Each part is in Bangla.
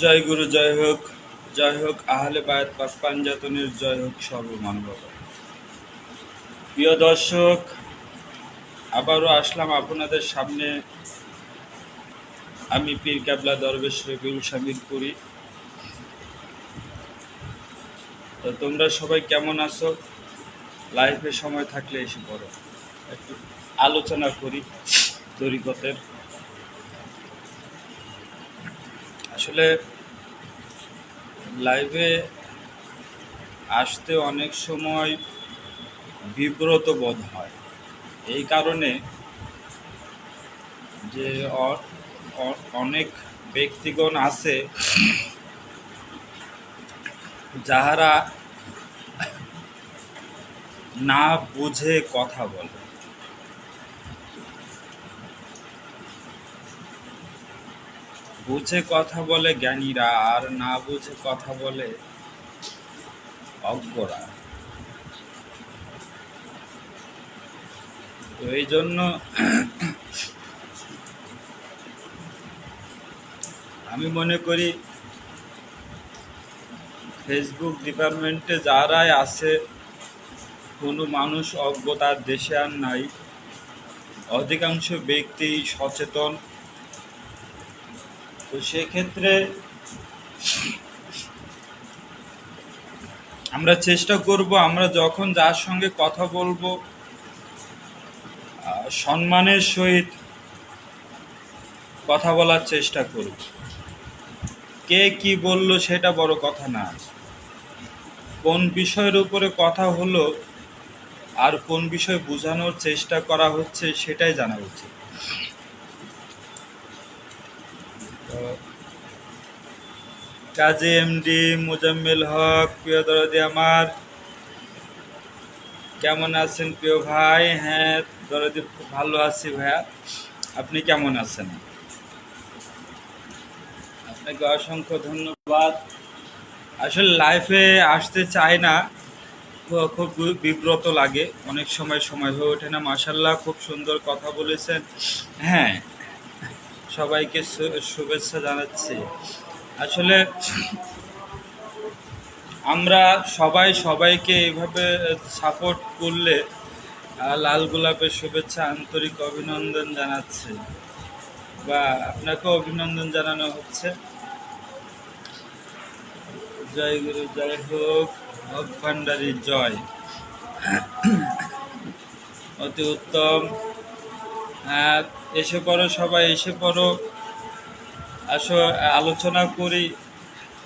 জয় গুরু, জয় হোক জয় হোক, আহলে বায়াত পাঞ্জাতনের জয় হোক, সর্বমানবতা। প্রিয় দর্শক, আবারও আসলাম আপনাদের সামনে। আমি পীর ক্যাবলা দরবেশ রবিউল শামির করি তো তোমরা সবাই কেমন আছো? লাইফে সময় থাকলে এসে পড়ো। একটু আলোচনা করি তরিকতের। আসলে লাইভে আসতে অনেক সময় বিব্রত বোধ হয়। এই কারণে যে অনেক ব্যক্তিগণ আছে যাহারা না বুঝে কথা বলে। বুঝে কথা বলে জ্ঞানীরা আর না বুঝে কথা বলে অজ্ঞরা। তো এই জন্য আমি মনে করি ফেসবুক ডিপার্টমেন্টে যারাই আছে, কোনো মানুষ অজ্ঞ তার দেশে আর নাই। অধিকাংশ ব্যক্তি সচেতন তো সেক্ষেত্রে আমরা চেষ্টা করব, আমরা যখন যার সঙ্গে কথা বলব সম্মানের সহিত কথা বলার চেষ্টা করব। কে কি বলল সেটা বড় কথা না। কোন বিষয়ের উপরে কথা হলো আর কোন বিষয় বোঝানোর চেষ্টা করা হচ্ছে সেটাই জানা উচিত তো কাজী এমডি মুজাম্মেল হক, প্রিয় দরদি আমার, কেমন আছেন প্রিয় ভাই? হ্যাঁ দরদি, খুব ভালো আছি ভাইয়া। আপনি কেমন আছেন? আপনাকে অসংখ্য ধন্যবাদ। আসলে লাইফে আসতে চাই না, খুব বিব্রত লাগে। অনেক সময় সময় হয়ে ওঠে না। মাসাল্লাহ খুব সুন্দর কথা বলেছেন। হ্যাঁ সবাইকে শুভেচ্ছা জানাচ্ছি। আসলে আমরা সবাই সবাইকে এইভাবে সাপোর্ট করলে লাল গোলাপের শুভেচ্ছা, আন্তরিক অভিনন্দন জানাচ্ছি। বা আপনাকে অভিনন্দন জানানো হচ্ছে। জয় গুরু, জয় হোক, হক ভান্ডারীর জয়। অতি উত্তম। এসে পড়ো সবাই, এসে পড়ো। আসো, আলোচনা করি।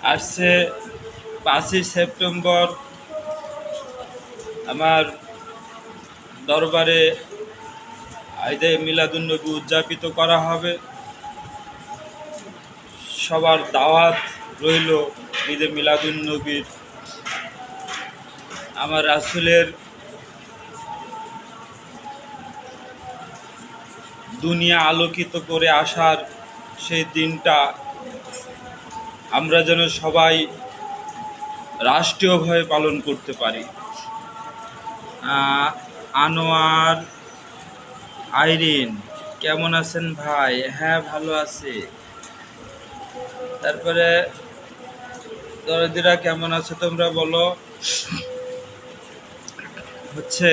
আসছে পাঁচই সেপ্টেম্বর। আমার দরবারে ঈদে মিলাদুন্নবী উদযাপিত করা হবে। সবার দাওয়াত রইল ঈদে মিলাদুন্নবীর। আমার রাসুলের দুনিয়া আলোকিত করে আসার সেই দিনটা, আমরা যেন সবাই রাষ্ট্রীয়ভাবে পালন করতে পারি। আনোয়ার, আইরিন, কেমন আছেন ভাই? হ্যাঁ ভালো আছি। তারপরে, দরদিরা কেমন আছো তোমরা বলো? হচ্ছে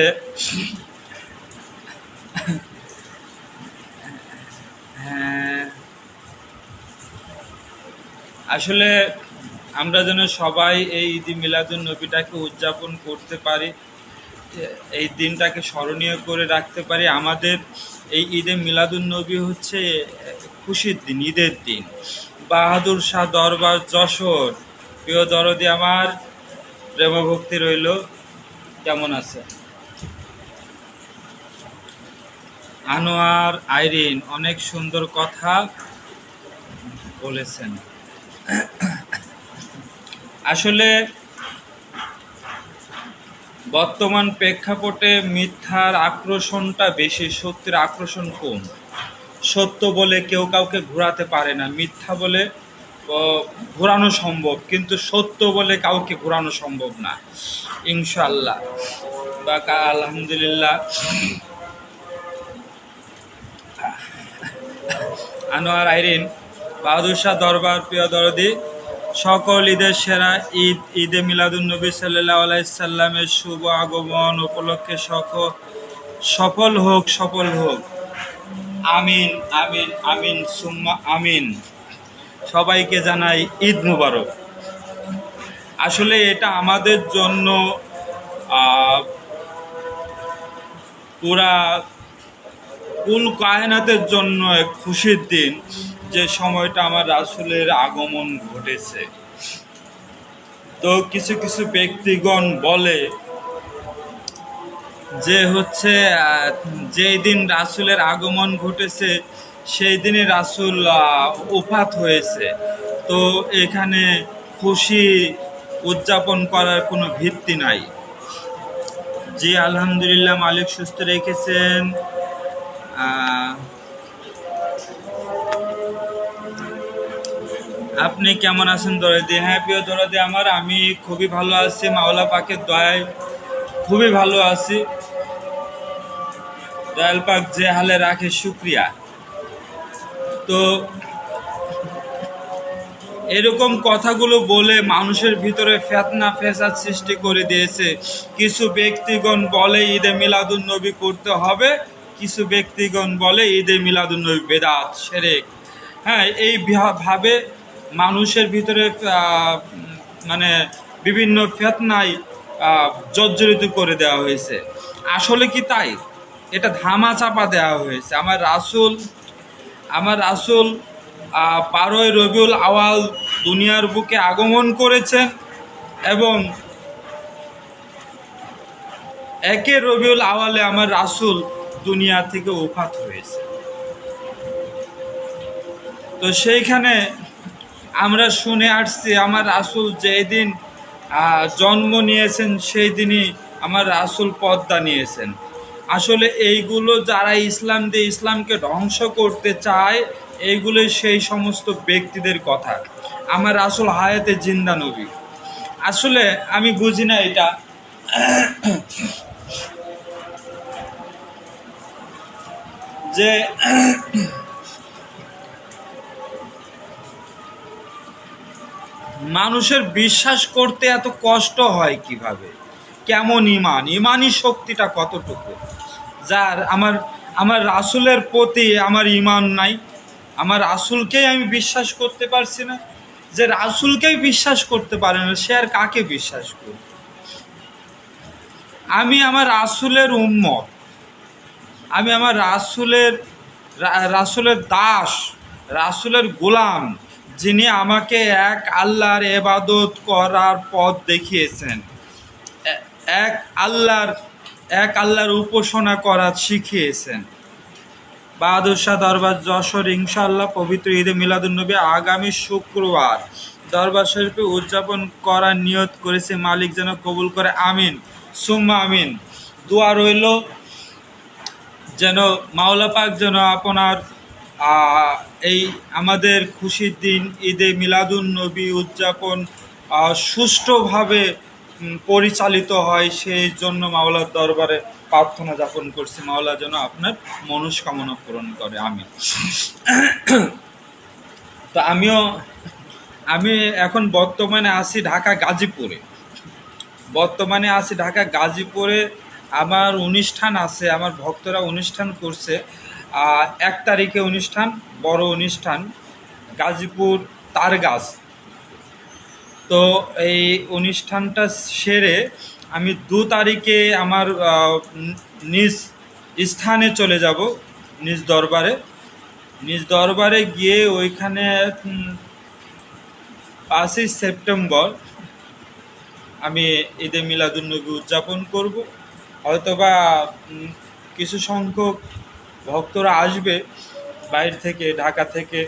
আসলে আমরা যেন সবাই এই ঈদ মিলাদুল নবীটাকে উদযাপন করতে পারি, এই দিনটাকে স্মরণীয় করে রাখতে পারি। আমাদের এই ঈদে মিলাদুন নবী হচ্ছে খুশির দিন, ঈদের দিন। বাহাদুর শাহ দরবার যশোর। প্রিয় দরদি, আমার প্রেমভক্তি রইল। কেমন আছে আনোয়ার আইরিন অনেক সুন্দর কথা বলেছেন। আসলে বর্তমান প্রেক্ষাপটে মিথ্যার আক্রোশনটা বেশি, সত্যের আক্রোশন কম। সত্য বলে কেউ কাউকে ঘোরাতে পারে না, মিথ্যা বলে ঘোরানো সম্ভব, কিন্তু সত্য বলে কাউকে ঘোরানো সম্ভব না। ইনশাল্লাহ বা আলহামদুলিল্লাহ। আনোয়ার আইরিন, বাহাদুর শাহ দরবার, প্রিয় দরদি, সকল ঈদের সেরা ঈদ, ঈদে মিলাদুন্নবী সাল্লাহ আলাইসাল্লামের শুভ আগমন উপলক্ষে সকল, সফল হোক সফল হোক। আমিন আমিন আমিন, সুম্মা, আমিন। সবাইকে জানাই ঈদ মুবারক। আসলে এটা আমাদের জন্য পুরা কুল কায়নাতের জন্য এক খুশির দিন, যে সময়টা আমার রাসুলের আগমন ঘটেছে। তো কিছু কিছু ব্যক্তিগণ বলে যে হচ্ছে যেই দিন রাসূলের আগমন ঘটেছে, সেই দিনে রাসূল উফাত হয়েছে। তো এখানে খুশি উদযাপন করার কোনো ভিত্তি নাই। জি, আলহামদুলিল্লাহ, মালিক সুস্থ রেখেছেন। আপনি কেমন আছেন? দরদি হ্যাঁ প্রিয় দরদি আমার, আমি খুবই ভালো আছি। মাওলা পাকের দয়ায় খুবই ভালো আছি। দয়াল পাক যে হালে রাখে, শুক্রিয়া। তো এরকম কথাগুলো বলে মানুষের ভিতরে ফেতনা, ফেসাদ সৃষ্টি করে দিয়েছে। কিছু ব্যক্তিগণ বলে ঈদে মিলাদুন নবী করতে হবে। কিছু ব্যক্তিগণ বলে, ঈদে মিলাদুন নবী বেদাত, সেরেক। হ্যাঁ এই ভাবে মানুষের ভিতরে মানে বিভিন্ন ফেতনায় জর্জরিত করে দেওয়া হয়েছে। আসলে কি তাই? এটা ধামা চাপা দেওয়া হয়েছে। আমার রাসূল আমার রাসূল বারোই রবিউল আওয়াল দুনিয়ার বুকে আগমন করেছেন এবং একে রবিউল আওয়ালে আমার রাসূল দুনিয়া থেকে উফাত হয়েছে। তো সেইখানে আমরা শুনে আসছি আমার রাসূল যেই দিন আহ, জন্ম নিয়েছেন সেই দিনই আমার রাসূল পদ্মা নিয়েছেন। আসলে এইগুলো যারা ইসলাম দিয়ে ইসলামকে ধ্বংস করতে চায় এইগুলো সেই সমস্ত ব্যক্তিদের কথা। আমার রাসূল হায়াতে জিন্দা নবী। আসলে আমি বুঝি না এটা। যে মানুষের বিশ্বাস করতে এত কষ্ট হয় কীভাবে? কেমন ইমান? ইমানই শক্তিটা কতটুকু? যার, আমার আমার রাসূলের প্রতি আমার ইমান নাই। আমার রাসূলকেই আমি বিশ্বাস করতে পারছি না। যে রাসুলকেই বিশ্বাস করতে পারে না, সে আর কাকে বিশ্বাস করবে? আমি আমার রাসূলের উম্মত। আমি আমার রাসূলের রাসূলের দাস, রাসূলের গোলাম, যিনি আমাকে এক আল্লাহর এবাদত করার পথ দেখিয়েছেন। এক আল্লাহর এক আল্লাহর উপাসনা করা শিখিয়েছেন। বাহাদুর শাহ দরবার যশোর ইনশাআল্লাহ পবিত্র ঈদে মিলাদুন্নবী আগামী শুক্রবার দরবার শরীফে উদযাপন করার নিয়ত করেছে মালিক যেন কবুল করে, আমিন। সুম্মা আমিন। দোয়া রইল যেন মাওলা পাক যেন আপনার এই আমাদের খুশির দিন, ঈদে মিলাদুন নবী উদযাপন সুষ্ঠুভাবে পরিচালিত হয়, সেই জন্য মাওলার দরবারে প্রার্থনা যাপন করছি। মাওলা যেন আপনার মনস্কামনা পূরণ করে। আমি তো আমিও, আমি এখন বর্তমানে আছি ঢাকা গাজীপুরে। বর্তমানে আছি ঢাকা গাজীপুরে আমার অনুষ্ঠান আছে, আমার ভক্তরা অনুষ্ঠান করছে এক তারিখে অনুষ্ঠান, বড় অনুষ্ঠান, গাজীপুর তারগাছ। তো এই অনুষ্ঠানটা সেরে আমি দু তারিখে আমার নিজ স্থানে চলে যাব, নিজ দরবারে। নিজ দরবারে গিয়ে ওইখানে পাঁচই সেপ্টেম্বর আমি ঈদে মিলাদুন্নবী উদযাপন করব। হয়তোবা কিছু সংখ্যক ভক্তরা আসবে বাইরে থেকে, ঢাকা থেকে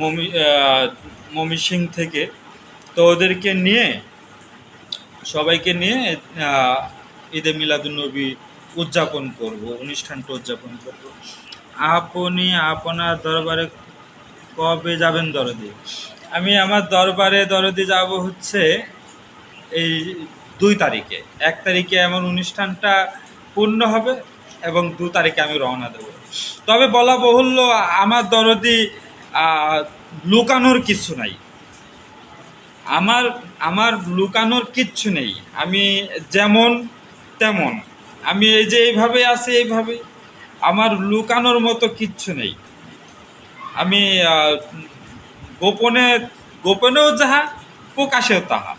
মমি ময়মনসিংহ থেকে। তো ওদেরকে নিয়ে, সবাইকে নিয়ে ঈদে মিলাদুন্নবী উদযাপন করব, অনুষ্ঠানটা উদযাপন করব। আপনি আপনার দরবারে কবে যাবেন দরদি? আমি আমার দরবারে দরদি যাব হচ্ছে এই দুই তারিখে। এক তারিখে আমার অনুষ্ঠানটা পূর্ণ হবে এবং দু তারিখে আমি রওনা দেব। তবে বলা বহুল্য, আমার দরদি লুকানোর কিছু নাই। আমার আমার লুকানোর কিচ্ছু নেই। আমি যেমন তেমন। আমি এই যে এইভাবে আছি, এইভাবে। আমার লুকানোর মতো কিচ্ছু নেই। আমি গোপনে, গোপনেও যাহা, প্রকাশেও তাহা।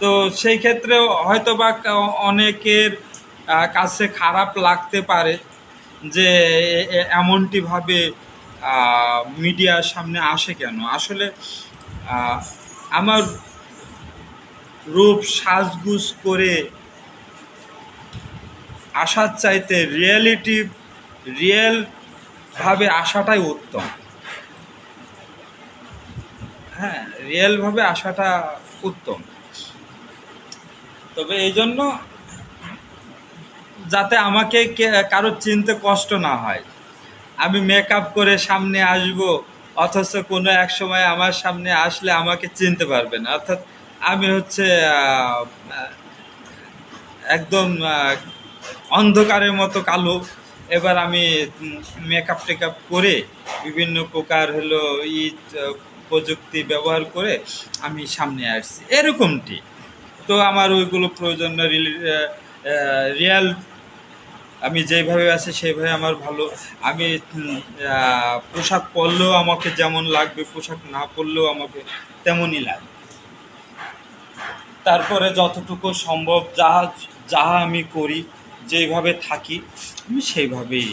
তো সেই ক্ষেত্রে হয়তো বা অনেকের কাছে খারাপ লাগতে পারে যে এমনটিভাবে মিডিয়ার সামনে আসে কেন? আসলে আমার রূপ সাজগুজ করে আসার চাইতে রিয়েলিটি রিয়েল ভাবে আসাটাই উত্তম। হ্যাঁ রিয়েলভাবে আসাটা উত্তম। তবে এই জন্য যাতে আমাকে কারও চিনতে কষ্ট না হয়। আমি মেকআপ করে সামনে আসব, অথচ কোনো এক সময় আমার সামনে আসলে আমাকে চিনতে পারবে না। অর্থাৎ আমি হচ্ছে একদম অন্ধকারের মতো কালো। এবার আমি মেকআপ টেকআপ করে বিভিন্ন প্রকার হলো ই প্রযুক্তি ব্যবহার করে আমি সামনে আসছি। এরকমটি। তো আমার ওইগুলো প্রয়োজন না রিয়েল আমি যেভাবে আছি সেইভাবে আমার ভালো। আমি পোশাক পরলেও আমাকে যেমন লাগবে, পোশাক না পরলেও আমাকে তেমনই লাগবে। তারপরে যতটুকু সম্ভব যাহা যাহা আমি করি, যেইভাবে থাকি, আমি সেইভাবেই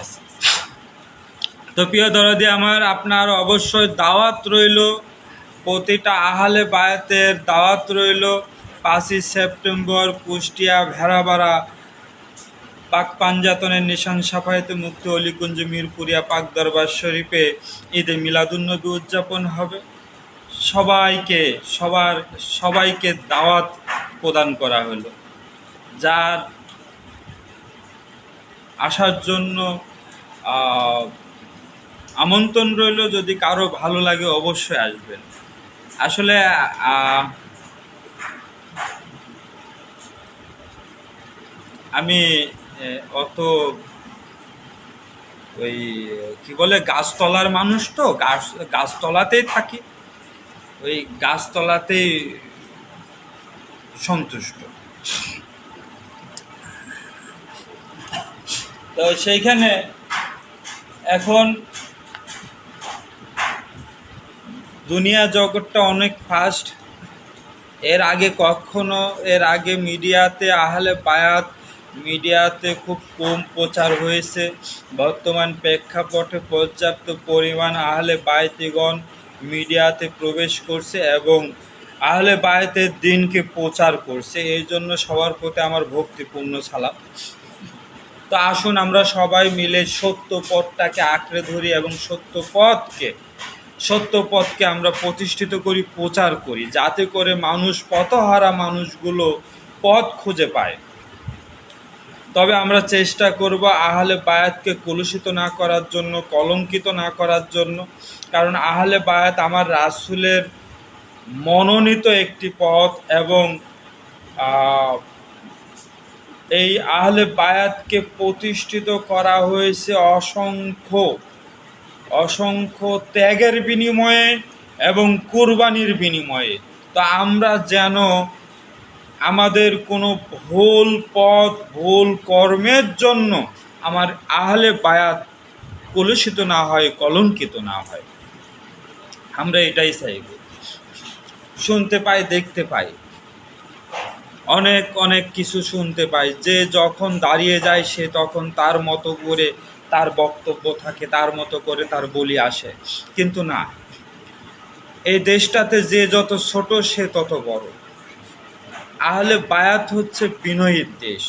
আছি। তো প্রিয় দরদি, আমার আপনার অবশ্যই দাওয়াত রইল, প্রতিটা আহালে বায়াতের দাওয়াত রইল পাঁচই সেপ্টেম্বর কুষ্টিয়া, ভেড়াবাড়া পাক পাঞ্জাতনের নিশান সাফায়েতে মুক্ত অলিকুঞ্জ মিরপুরিয়া পাক দরবার শরীফে ঈদে মিলাদুন্নবী উদযাপন হবে। সবাইকে, সবার, সবাইকে দাওয়াত প্রদান করা হলো। যার আসার জন্য আমন্ত্রণ রইল, যদি কারও ভালো লাগে অবশ্যই আসবেন। আসলে আমি অত ওই, কি বলে, গাছতলার মানুষ তো, গাছ, গাছতলাতেই থাকি। ওই গাছতলাতেই সন্তুষ্ট। তো সেইখানে এখন দুনিয়া জগৎটা অনেক ফাস্ট এর আগে কখনো, এর আগে মিডিয়াতে আহলে বায়াত মিডিয়াতে খুব কম প্রচার হয়েছে। বর্তমান প্রেক্ষাপটে পর্যাপ্ত পরিমাণ আহলে বায়তিগণ মিডিয়াতে প্রবেশ করছে এবং আহলে বায়তের দিনকে প্রচার করছে। এই জন্য সবার প্রতি আমার ভক্তিপূর্ণ সালাম। তো আসুন আমরা সবাই মিলে সত্য পথটাকে আঁকড়ে ধরি এবং সত্য পথকে সত্য পথকে আমরা প্রতিষ্ঠিত করি, প্রচার করি। যাতে করে মানুষ পথহারা মানুষগুলো পথ খুঁজে পায়। তবে আমরা চেষ্টা করব আহলে বায়াতকে কলুষিত না করার জন্য, কলঙ্কিত না করার জন্য। কারণ আহলে বায়াত আমার রাসুলের মনোনীত একটি পথ এবং এই আহলে বায়াতকে প্রতিষ্ঠিত করা হয়েছে অসংখ্য অসংখ্য ত্যাগের বিনিময়ে এবং কুরবানির বিনিময়ে। তো আমরা যেন আমাদের কোনো ভুল পথ, ভুল কর্মের জন্য আমার আহলে বায়াত কলুষিত না হয়, কলঙ্কিত না হয়। আমরা এটাই চাইব শুনতে পাই, দেখতে পাই। অনেক অনেক কিছু শুনতে পাই। যে যখন দাঁড়িয়ে যায়, সে তখন তার মতো করে তার বক্তব্য থাকে, তার মতো করে তার বলি আসে। কিন্তু না, এই দেশটাতে যে যত ছোট, সে তত বড়। আহলে বায়াত হচ্ছে বিনয়ীর দেশ।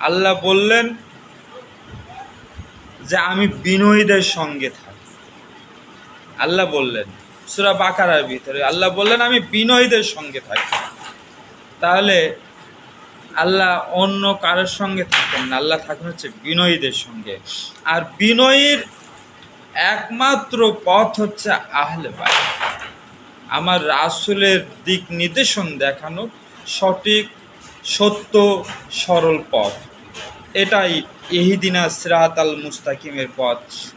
আল্লাহ বললেন যে আমি বিনয়ীদের সঙ্গে থাকি। আল্লাহ বললেন, সুরা বাকারার ভিতরে আল্লাহ বললেন, আমি বিনয়ীদের সঙ্গে থাকি। তাহলে আল্লাহ অন্য কারোর সঙ্গে থাকেন না, আল্লাহ থাকেন হচ্ছে বিনয়ীদের সঙ্গে। আর বিনয়ীর একমাত্র পথ হচ্ছে আহলে বায়াত। আমার রাসুলের দিক নির্দেশন দেখানো সঠিক, সত্য, সরল পথ। এটাই এহিদিনা সিরাত আল মুস্তাকিমের পথ।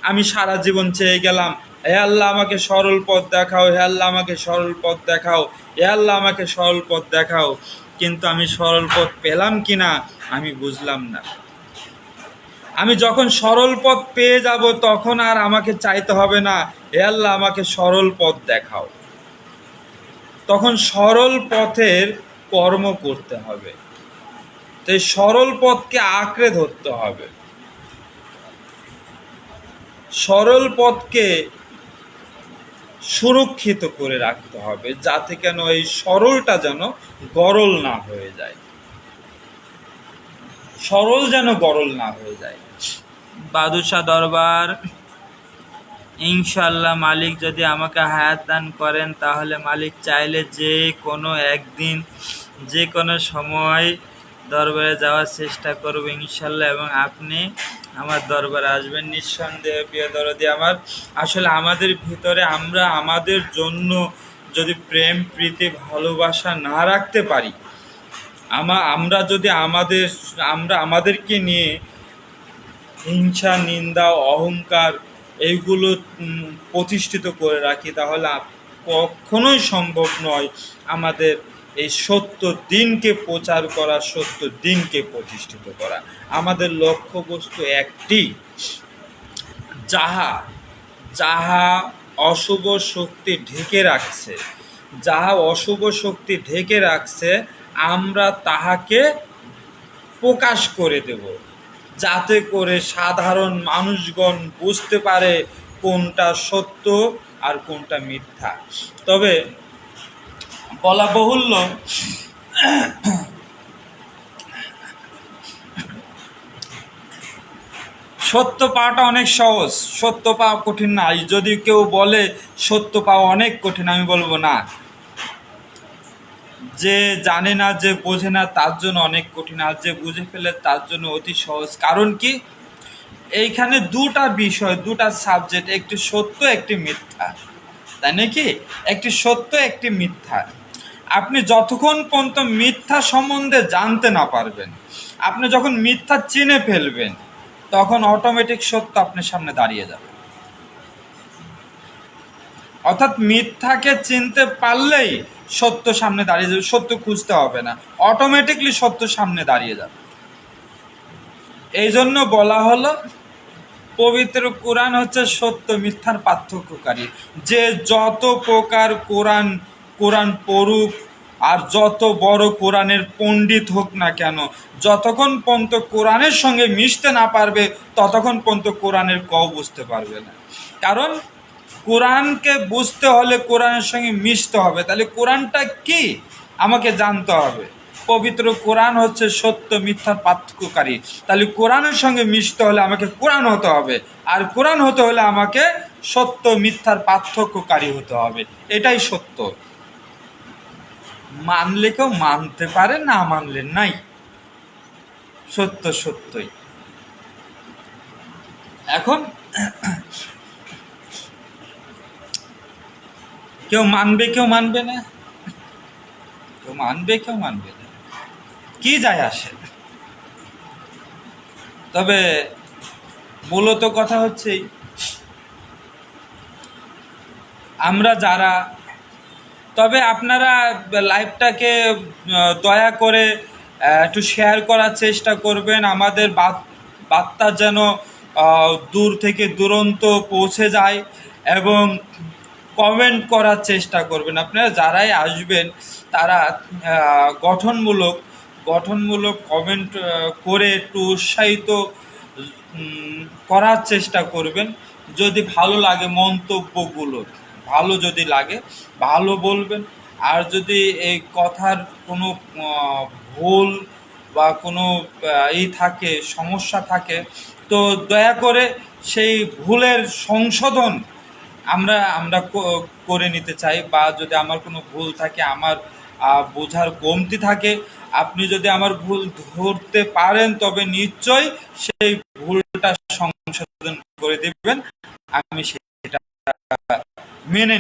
আমি সারা জীবন চেয়ে গেলাম, হে আল্লাহ আমাকে সরল পথ দেখাও, হে আল্লাহ আমাকে সরল পথ দেখাও, হে আল্লাহ আমাকে সরল পথ দেখাও। কিন্তু আমি সরল পথ পেলাম কি না, আমি বুঝলাম না। আমি যখন সরল পথ পেয়ে যাব, তখন আর আমাকে চাইতে হবে না, হে আল্লাহ আমাকে সরল পথ দেখাও। তখন সরল পথের কর্ম করতে হবে। তো এই সরল পথকে আঁকড়ে ধরতে হবে। সরল পথকে সুরক্ষিত করে রাখতে হবে, যাতে কেন এই সরলটা যেন গরল না হয়ে যায়। সরল যেন গরল না হয়ে যায়। বাদুশাহ দরবার ইনশাল্লাহ মালিক যদি আমাকে হায়াত দান করেন, তাহলে মালিক চাইলে যে কোনো একদিন যে কোনো সময় দরবারে যাওয়ার চেষ্টা করব ইনশাল্লাহ এবং আপনি আমার দরবারে আসবেন। নিঃসন্দেহে প্রিয় দরদি, আমার আসলে আমাদের ভিতরে আমরা আমাদের জন্য যদি প্রেম, প্রীতি, ভালোবাসা না রাখতে পারি, আমা, আমরা যদি আমাদের, আমরা আমাদেরকে নিয়ে হিংসা, নিন্দা, অহংকার এইগুলো প্রতিষ্ঠিত করে রাখি, তাহলে কখনোই সম্ভব নয় আমাদের এই সত্য দিনকে প্রচার করা, সত্য দিনকে প্রতিষ্ঠিত করা। আমাদের লক্ষ্যবস্তু একটি। যাহা যাহা অশুভ শক্তি ঢেকে রাখছে, যাহা অশুভ শক্তি ঢেকে রাখছে, আমরা তাহাকে প্রকাশ করে দেব। যাতে করে সাধারণ মানুষগণ বুঝতে পারে কোনটা সত্য আর কোনটা মিথ্যা। তবে বলা বহুল্য সত্য পাওয়াটা অনেক সহজ, সত্য পাওয়া কঠিন না। যদি কেউ বলে সত্য পাওয়া অনেক কঠিন, আমি বলব না। যে জানে না, যে বোঝে না, তার জন্য অনেক কঠিন। আর যে বুঝে ফেলে, তার জন্য অতি সহজ। কারণ কি? এইখানে দুটা বিষয়, দুটা সাবজেক্ট একটি সত্য, একটি মিথ্যা। তাই নাকি? একটি সত্য, একটি মিথ্যা। আপনি যতক্ষণ পর্যন্ত মিথ্যা সম্বন্ধে জানতে না পারবেন, আপনি যখন মিথ্যা চিনে ফেলবেন, তখন অটোমেটিক সত্য আপনার সামনে দাঁড়িয়ে যাবে। অর্থাৎ মিথ্যাকে চিনতে পারলেই সত্য সামনে দাঁড়িয়ে যাবে, সত্য খুঁজতে হবে না অটোমেটিকলি সত্য সামনে দাঁড়িয়ে যাবে। এই জন্য বলা হলো, পবিত্র কোরআন হচ্ছে সত্য মিথ্যার পার্থক্যকারী। যে যত প্রকার কোরআন কোরআন পড়ুক আর যত বড় কোরআনের পণ্ডিত হোক না কেন, যতক্ষণ পর্যন্ত কোরআনের সঙ্গে মিশতে না পারবে, ততক্ষণ পর্যন্ত কোরআনের কও বুঝতে পারবে না। কারণ কোরআনকে বুঝতে হলে কোরআনের সঙ্গে মিশতে হবে। তাহলে কোরআনটা কি? আমাকে জানতে হবে। পবিত্র কোরআন হচ্ছে সত্য মিথ্যার পার্থক্যকারী। তাহলে কোরআনের সঙ্গে মিশতে হলে আমাকে কোরআন হতে হবে। আর কোরআন হতে হলে আমাকে সত্য, মিথ্যার পার্থক্যকারী হতে হবে। এটাই সত্য। মানলে কেউ মানতে পারে, না মানলে নাই। সত্য সত্যই। এখন কেউ মানবে কেউ মানবে না। কেউ মানবে কেউ মানবে না। কি যায় আসে? তবে মূলত কথা হচ্ছে আমরা যারা তবে আপনারা লাইভটাকে দয়া করে একটু শেয়ার করার চেষ্টা করবেন। আমাদের বার্তা যেন দূর থেকে দুরন্ত পৌঁছে যায় এবং কমেন্ট করার চেষ্টা করবেন। আপনারা যারাই আসবেন, তারা গঠনমূলক গঠনমূলক কমেন্ট করে একটু উৎসাহিত করার চেষ্টা করবেন। যদি ভালো লাগে মন্তব্যগুলো। ভালো যদি লাগে, ভালো বলবেন। আর যদি এই কথার কোনো ভুল বা কোনো ই থাকে, সমস্যা থাকে, তো দয়া করে সেই ভুলের সংশোধন আমরা আমরা করে নিতে চাই। বা যদি আমার কোনো ভুল থাকে, আমার বোঝার কমতি থাকে, আপনি যদি আমার ভুল ধরতে পারেন, তবে নিশ্চয়ই সেই ভুলটা সংশোধন করে দেবেন। আমি সেটা মেনে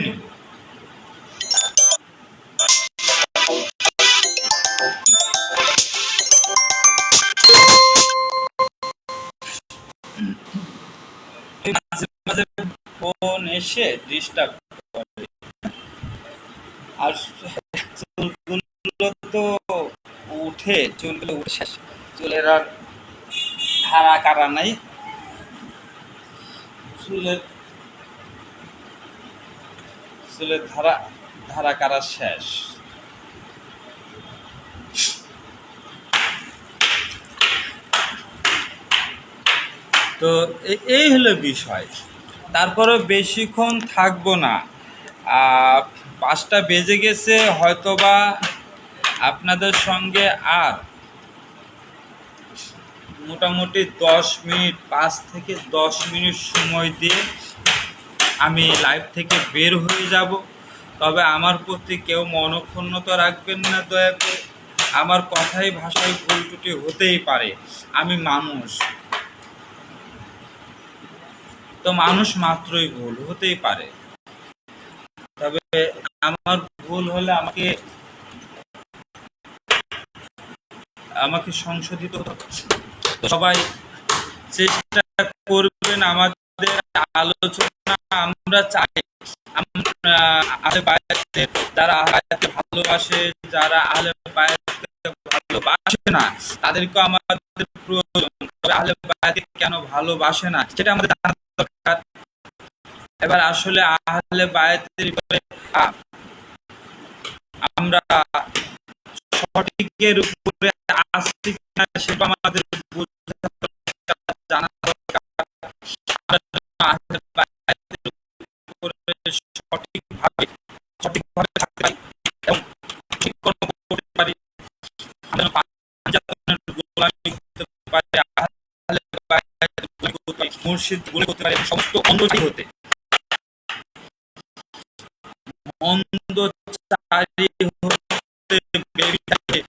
মাঝে ফোন এসে ডিস্টার্ব করে। আর চুলগুলো তো উঠে, চুলগুলো উঠে চুলের আর ধারা কারা নাই। চুলের চুলের ধারা ধারা কারা শেষ? তো এই হলো বিষয়। তারপরে বেশিক্ষণ থাকব না। পাঁচটা বেজে গেছে, হয়তোবা আপনাদের সঙ্গে আর মোটামুটি দশ মিনিট, পাঁচ থেকে দশ মিনিট সময় দিয়ে আমি লাইভ থেকে বের হয়ে যাব। তবে আমার প্রতি কেউ মনক্ষুণ্ণতা রাখবেন না দয়া করে। আমার কথাই, ভাষায় ভুল ত্রুটি হতেই পারে। আমি মানুষ। তো মানুষ মাত্রই ভুল হতেই পারে। তবে আমার ভুল হলে আমাকে আমাকে সংশোধিত সবাই চেষ্টা করবেন আমাদের আলোচনা আমরা চাই। যারা আহলে ভালোবাসে, যারা আহলে ভালোবাসে না, তাদেরকে আমাদের প্রয়োজন। আহলে কেন ভালোবাসে না, সেটা আমাদের দরকার। এবার আসলে আহলে বায়াতের আমরা সঠিকের উপরে আসছি কিনা, সেটা আমাদের বোঝা দরকার, জানা দরকার আমরা যেন আহলে বায়াতের উপরে সঠিকভাবে সঠিকভাবে থাকতে পারি এবং ঠিক কর্ম করতে পারি। আমরা গোলামি করতে পারি সমস্ত অন্ধটি হতে। মন্দ চারি হতে বেরিয়ে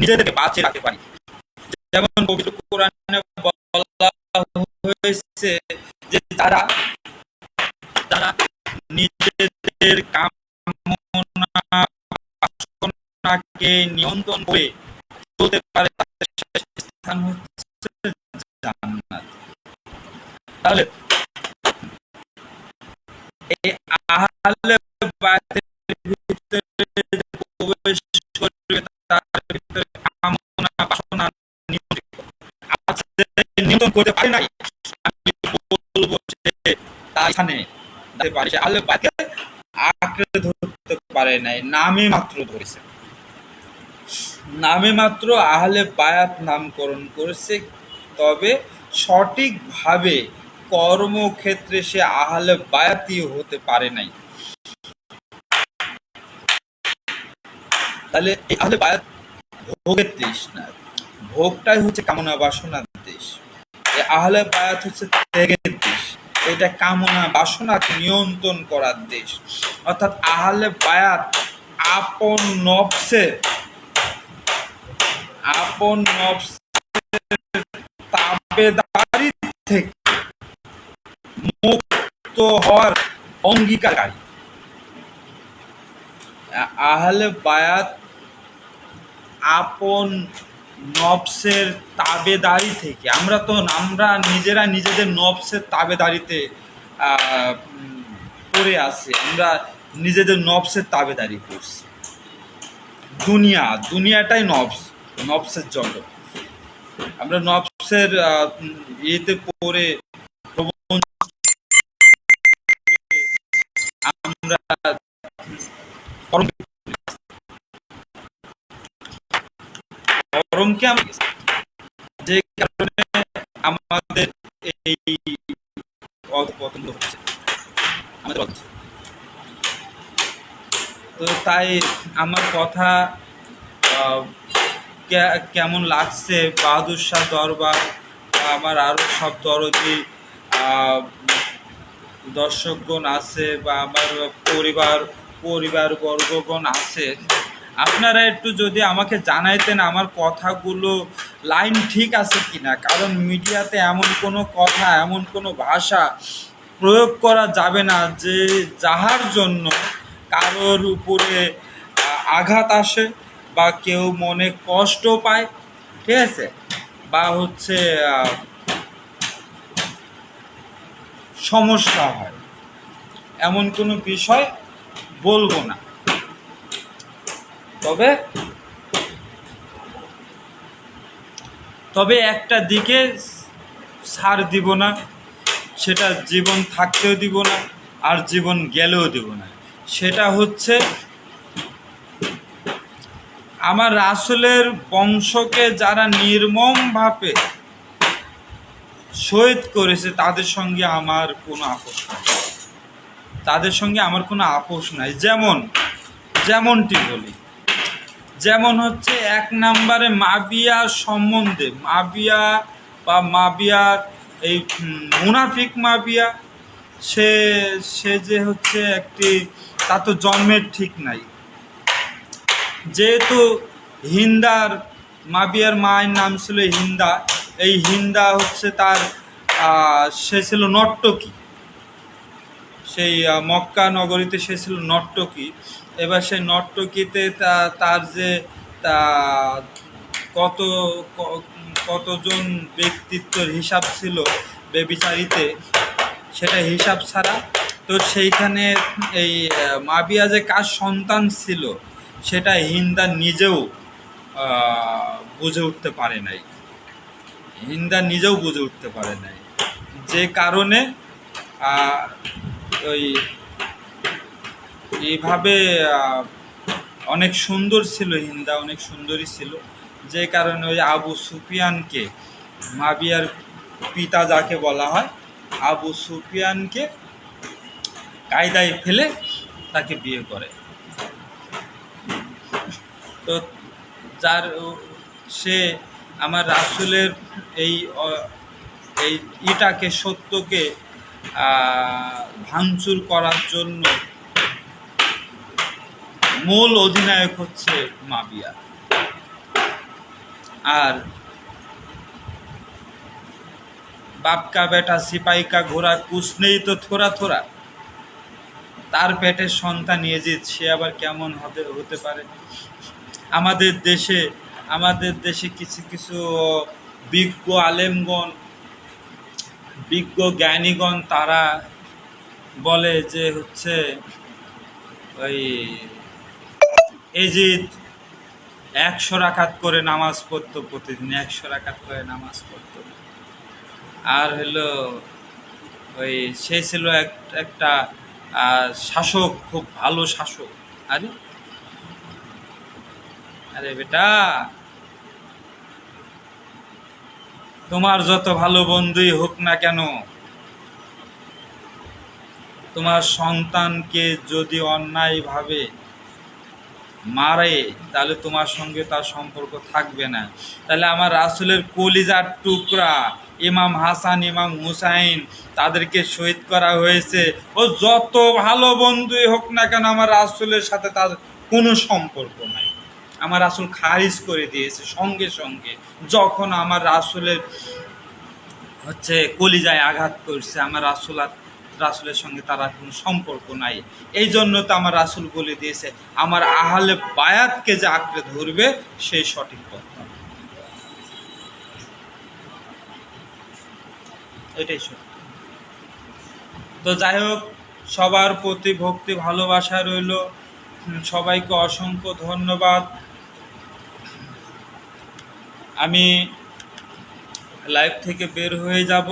নিজেদেরকে বাঁচিয়ে রাখতে পারি। যেমন পবিত্র কোরআনে বলা হয়েছে যে তারা তারা নিজেদের কামনা বাসনাকে নিয়ন্ত্রণ করে চলতে পারে স্থান হচ্ছে জান্নাত। তাহলে এই আহলে নিয়ন্ত্রণ করতে পারে নাই দাঁড়াতে পারে, সে বায়াতকে আঁকড়ে ধরতে পারে নাই, নামে মাত্র ধরেছে। নামে মাত্র আহলে বায়াত নামকরণ করেছে, তবে সঠিকভাবে কর্মক্ষেত্রে সে আহলে বায়াতি হতে পারে নাই। তাহলে এই আহলে বায়াত ভোগের দেশ না, ভোগটাই হচ্ছে কামনা বাসনার দেশ। আহলে বায়াত হচ্ছে ত্যাগের দেশ। এটা কামনা, বাসনা নিয়ন্ত্রণ করার দেশ। অর্থাৎ আহলে বায়াত আপন নফসের আপন নফসের তাবেদারি থেকে মুক্ত হওয়ার অঙ্গীকারী। আহলে বায়াত আপন নফসের তাবেদারি থেকে। আমরা তো আমরা নিজেরা নিজেদের নবসের তাবেদারিতে পড়ে আছি। আমরা নিজেদের নফসের তাবেদারি করছি। দুনিয়া দুনিয়াটাই নবস নফসের জগৎ। আমরা নফসের আহ, ইয়েতে পড়ে পরমকে আমরা যে কারণে আমাদের এই অধপতন হচ্ছে। আমাদের তো তাই আমার কথা কেমন লাগছে? বাহাদুর শাহ দরবার, আমার আরও সব দরদি দর্শকগণ আছে বা আমার পরিবার পরিবার বর্গগণ আছে। আপনারা একটু যদি আমাকে জানাইতেন আমার কথাগুলো লাইন ঠিক আছে কিনা? কারণ মিডিয়াতে এমন কোনো কথা, এমন কোনো ভাষা প্রয়োগ করা যাবে না যে যাহার জন্য কারোর উপরে আঘাত আসে বা কেউ মনে কষ্ট পায়, ঠিক আছে? বা হচ্ছে সমস্যা হয়। এমন কোনো বিষয় বলব না। তবে তবে একটা দিকে সার দিব না, সেটা জীবন থাকতেও দিব না, আর জীবন গেলেও দিব না। সেটা হচ্ছে আমার রাসুলের বংশকে যারা নির্মমভাবে শহীদ করেছে, তাদের সঙ্গে আমার কোনো আপোষ নাই। তাদের সঙ্গে আমার কোনো আপোষ নাই। যেমন, যেমনটি বলি যেমন হচ্ছে এক নম্বরে মাবিয়া সম্বন্ধে, মাবিয়া বা মাবিয়ার এই মুনাফিক মাবিয়া, সে সে যে হচ্ছে একটি তা তো জন্মের ঠিক নাই। যেহেতু হিন্দার, মাবিয়ার মায়ের নাম ছিল হিন্দা, এই হিন্দা হচ্ছে তার সে ছিল নর্তকী। সেই মক্কা নগরীতে সে ছিল নর্তকী। এবার সেই নর্তকীতে তার যে তা, কত কতজন ব্যক্তিত্বের হিসাব ছিল বেবিচারিতে, সেটা হিসাব ছাড়া, তো সেইখানে এই মাবিয়া যে কার সন্তান ছিল, সেটা হিন্দা নিজেও বুঝে উঠতে পারে নাই। হিন্দা নিজেও বুঝে উঠতে পারে নাই। যে কারণে ওই এইভাবে অনেক সুন্দর ছিল হিন্দা, অনেক সুন্দরী ছিল। যে কারণে ওই আবু সুফিয়ানকে, মাবিয়ার পিতা যাকে বলা হয়, আবু সুফিয়ানকে কায়দায় ফেলে তাকে বিয়ে করে। তো যার সে আমার রাসুলের এই এই ইটাকে, সত্যকে ভাঙচুর করার জন্য মূল অধিনায়ক হচ্ছে মাবিয়া আর বাপকা বেটা, সিপাইকা ঘোড়া কুছ নেই তো থোড়া থোড়া। তার পেটের সন্তান ইয়েজিদ সে আবার কেমন হবে, হতে পারে। আমাদের দেশে আমাদের দেশে কিছু কিছু বিজ্ঞ আলেমগণ, বিজ্ঞ জ্ঞানীগণ, তারা বলে যে হচ্ছে ওই এজিদ, একশো রাখাত করে নামাজ পড়তো প্রতিদিন, একশো রাকাত করে নামাজ পড়তো। আর হলো ওই, সে ছিল এক, একটা শাসক, খুব ভালো শাসক। আরে আরে বেটা, তোমার যত ভালো বন্ধুই হোক না কেন, তোমার সন্তানকে যদি অন্যায়ভাবে মারে তাহলে তোমার সঙ্গে তার সম্পর্ক থাকবে না। তাহলে আমার রাসুলের কলিজার টুকরা, ইমাম হাসান, ইমাম হুসাইন, তাদেরকে শহীদ করা হয়েছে। ও যত ভালো বন্ধুই হোক না কেন, আমার রাসুলের সাথে তার কোনো সম্পর্ক নাই। আমার রাসুল খারিজ করে দিয়েছে সঙ্গে সঙ্গে, যখন আমার রাসুলের হচ্ছে কলিজায় আঘাত করছে, আমার রাসুল আর রাসুলের সঙ্গে তার কোনো সম্পর্ক নাই। এই জন্য তো আমার রাসুল বলে দিয়েছে, আমার আহলে বায়াতকে যে আঁকড়ে ধরবে সেই সঠিক পথ এটাই তো যাই হোক, সবার প্রতি ভক্তি, ভালোবাসা রইল। সবাইকে অসংখ্য ধন্যবাদ। আমি লাইভ থেকে বের হয়ে যাব।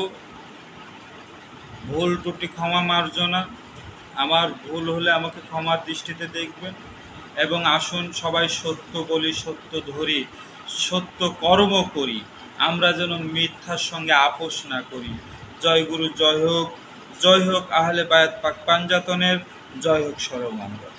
ভুল ত্রুটি ক্ষমা মার্জনা আমার ভুল হলে আমাকে ক্ষমার দৃষ্টিতে দেখবেন এবং আসুন সবাই সত্য বলি, সত্য ধরি, সত্য কর্ম করি। আমরা যেন মিথ্যার সঙ্গে আপোষ না করি। জয় গুরু, জয় হোক। জয় হোক আহলে বায়াত পাক পাঞ্জাতনের। জয় হোক সরমঙ্গল